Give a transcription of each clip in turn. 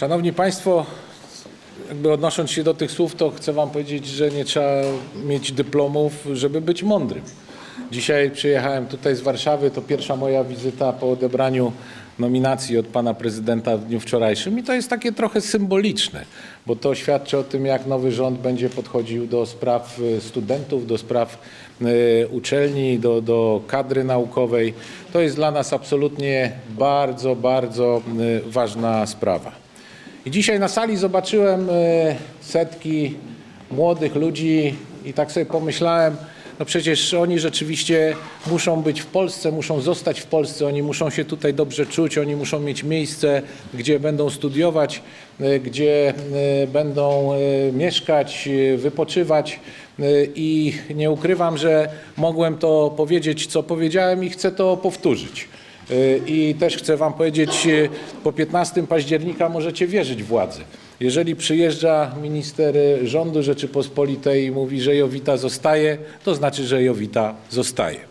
Szanowni Państwo, jakby odnosząc się do tych słów, to chcę Wam powiedzieć, że nie trzeba mieć dyplomów, żeby być mądrym. Dzisiaj przyjechałem tutaj z Warszawy, to pierwsza moja wizyta po odebraniu nominacji od pana prezydenta w dniu wczorajszym i to jest takie trochę symboliczne, bo to świadczy o tym, jak nowy rząd będzie podchodził do spraw y, studentów, do spraw y, uczelni, do, do kadry naukowej. To jest dla nas absolutnie bardzo, bardzo y, ważna sprawa. I dzisiaj na sali zobaczyłem e, setki młodych ludzi i tak sobie pomyślałem, no przecież oni rzeczywiście muszą być w Polsce, muszą zostać w Polsce, oni muszą się tutaj dobrze czuć, oni muszą mieć miejsce, gdzie będą studiować, e, gdzie e, będą mieszkać, wypoczywać. I nie ukrywam, że mogłem to powiedzieć, co powiedziałem i chcę to powtórzyć. I też chcę Wam powiedzieć, e, po 15 października możecie wierzyć władzy. Jeżeli przyjeżdża minister rządu Rzeczypospolitej i mówi, że Jowita zostaje, to znaczy, że Jowita zostaje.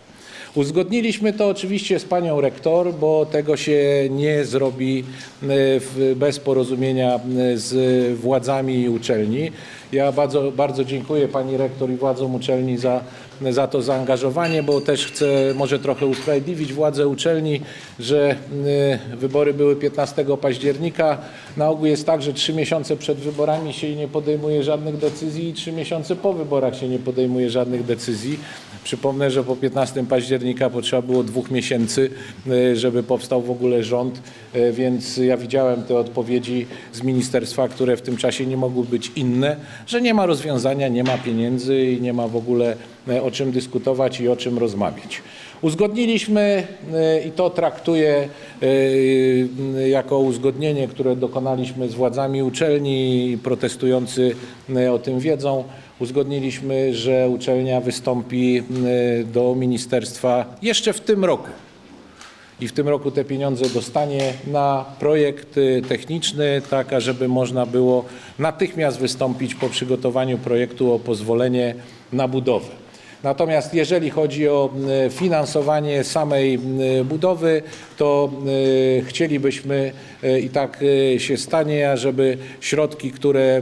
Uzgodniliśmy to oczywiście z panią rektor, bo tego się nie zrobi e, bez porozumienia e, z władzami uczelni. Ja bardzo, bardzo dziękuję pani rektor i władzom uczelni za, za to zaangażowanie, bo też chcę może trochę usprawiedliwić władze uczelni, że e, wybory były 15 października. Na ogół jest tak, że trzy miesiące przed wyborami się nie podejmuje żadnych decyzji i trzy miesiące po wyborach się nie podejmuje żadnych decyzji. Przypomnę, że po 15 października potrzeba było dwóch miesięcy, e, żeby powstał w ogóle rząd, e, więc ja widziałem te odpowiedzi z ministerstwa, które w tym czasie nie mogły być inne, że nie ma rozwiązania, nie ma pieniędzy i nie ma w ogóle e, o czym dyskutować i o czym rozmawiać. Uzgodniliśmy e, i to traktuję e, jako uzgodnienie, które dokonaliśmy z władzami uczelni i protestujący e, o tym wiedzą. Uzgodniliśmy, że uczelnia wystąpi e, do ministerstwa jeszcze w tym roku i w tym roku te pieniądze dostanie na projekt techniczny, tak ażeby można było natychmiast wystąpić po przygotowaniu projektu o pozwolenie na budowę. Natomiast jeżeli chodzi o y, finansowanie samej y, budowy, to y, chcielibyśmy i tak się stanie, ażeby środki, które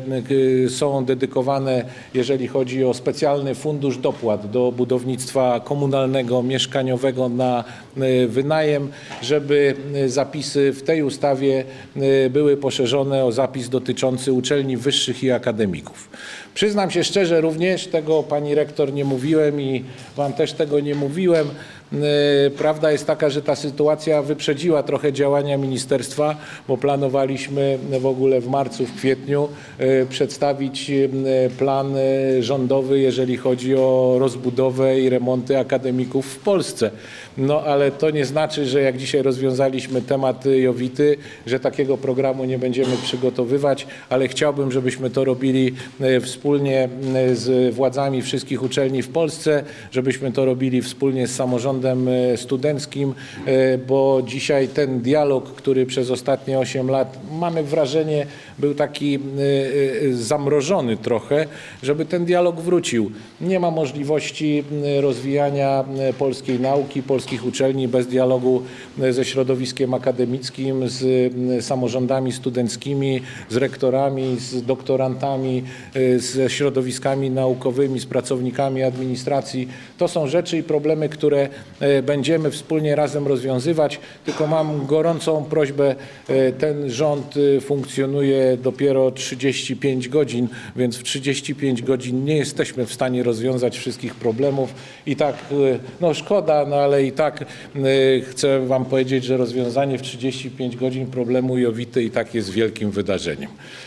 są dedykowane, jeżeli chodzi o specjalny fundusz dopłat do budownictwa komunalnego, mieszkaniowego na wynajem, żeby zapisy w tej ustawie były poszerzone o zapis dotyczący uczelni wyższych i akademików. Przyznam się szczerze, również tego pani rektor nie mówiłem i wam też tego nie mówiłem. Y, Prawda jest taka, że ta sytuacja wyprzedziła trochę działania ministerstwa, bo planowaliśmy w ogóle w marcu, w kwietniu y, przedstawić y, plan rządowy, jeżeli chodzi o rozbudowę i remonty akademików w Polsce. No ale to nie znaczy, że jak dzisiaj rozwiązaliśmy temat Jowity, że takiego programu nie będziemy przygotowywać, ale chciałbym, żebyśmy to robili wspólnie z władzami wszystkich uczelni w Polsce, żebyśmy to robili wspólnie z samorządem y, studenckim, y, bo dzisiaj ten dialog, który przez ostatnie 8 lat mamy wrażenie był taki y, zamrożony trochę, żeby ten dialog wrócił. Nie ma możliwości rozwijania polskiej nauki, polskich uczelni bez dialogu ze środowiskiem akademickim, z samorządami studenckimi, z rektorami, z doktorantami, ze środowiskami naukowymi, z pracownikami administracji. To są rzeczy i problemy, które będziemy wspólnie razem rozwiązywać. Tylko mam gorącą prośbę, y, ten rząd y, funkcjonuje dopiero 35 godzin, więc w 35 godzin nie jesteśmy w stanie rozwiązać wszystkich problemów. I tak, no szkoda, no ale i tak chcę Wam powiedzieć, że rozwiązanie w 35 godzin problemu Jowity i tak jest wielkim wydarzeniem.